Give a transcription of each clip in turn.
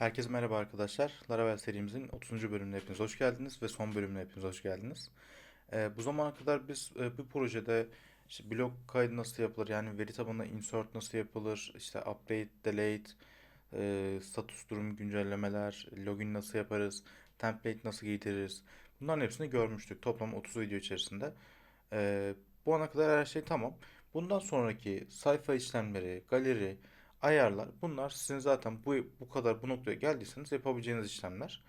Herkese merhaba arkadaşlar. Laravel serimizin 30. bölümüne hepiniz hoş geldiniz ve son bölümüne hepiniz hoş geldiniz. Ee, bu zamana kadar biz e, bu projede işte blok kaydı nasıl yapılır, yani veri tabanına insert nasıl yapılır, işte update, delete, e, status durum güncellemeler, login nasıl yaparız, template nasıl giydiririz. Bunların hepsini görmüştük toplam 30 video içerisinde. Ee, bu ana kadar her şey tamam. Bundan sonraki sayfa işlemleri, galeri, ayarlar bunlar sizin zaten bu bu kadar bu noktaya geldiyseniz yapabileceğiniz işlemler.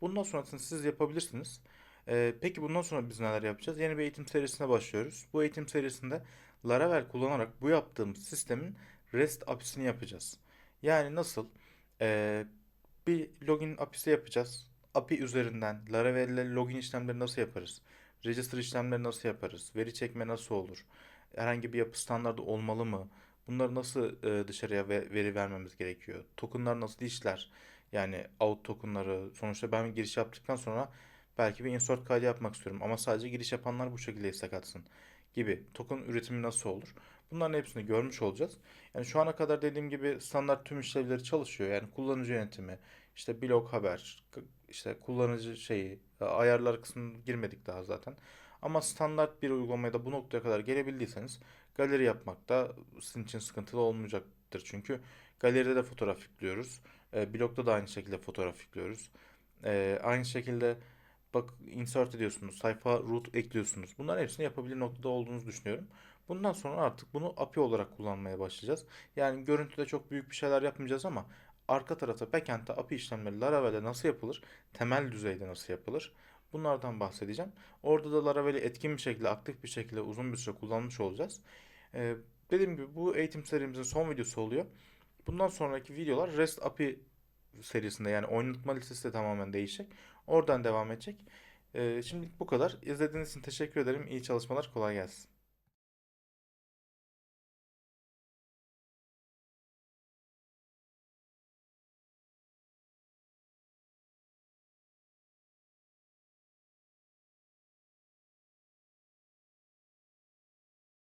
Bundan sonrasını siz yapabilirsiniz. Ee, peki bundan sonra biz neler yapacağız? Yeni bir eğitim serisine başlıyoruz. Bu eğitim serisinde Laravel kullanarak bu yaptığımız sistemin REST API'sini yapacağız. Yani nasıl? Ee, bir login API'si yapacağız. API üzerinden Laravel ile login işlemleri nasıl yaparız? Register işlemleri nasıl yaparız? Veri çekme nasıl olur? Herhangi bir yapı standardı olmalı mı? Bunları nasıl e, dışarıya ve- veri vermemiz gerekiyor? Tokenlar nasıl işler? Yani out tokenları. Sonuçta ben giriş yaptıktan sonra belki bir insert kaydı yapmak istiyorum. Ama sadece giriş yapanlar bu şekilde istek atsın gibi. Token üretimi nasıl olur? Bunların hepsini görmüş olacağız. Yani şu ana kadar dediğim gibi standart tüm işlevleri çalışıyor. Yani kullanıcı yönetimi, işte blog haber, işte kullanıcı şeyi, ayarlar kısmına girmedik daha zaten. Ama standart bir uygulamaya da bu noktaya kadar gelebildiyseniz galeri yapmak da sizin için sıkıntılı olmayacaktır. Çünkü galeride de fotoğraf yüklüyoruz. E, blogda da aynı şekilde fotoğraf yüklüyoruz. E, aynı şekilde bak insert ediyorsunuz, sayfa root ekliyorsunuz. Bunların hepsini yapabilir noktada olduğunuzu düşünüyorum. Bundan sonra artık bunu API olarak kullanmaya başlayacağız. Yani görüntüde çok büyük bir şeyler yapmayacağız ama arka tarafta backend'de API işlemleri Laravel'de nasıl yapılır? Temel düzeyde nasıl yapılır? Bunlardan bahsedeceğim. Orada da Laravel'i etkin bir şekilde, aktif bir şekilde uzun bir süre kullanmış olacağız. Ee, dediğim gibi bu eğitim serimizin son videosu oluyor. Bundan sonraki videolar REST API serisinde yani oynatma listesi de tamamen değişecek. Oradan devam edecek. Ee, şimdilik bu kadar. İzlediğiniz için teşekkür ederim. İyi çalışmalar, kolay gelsin.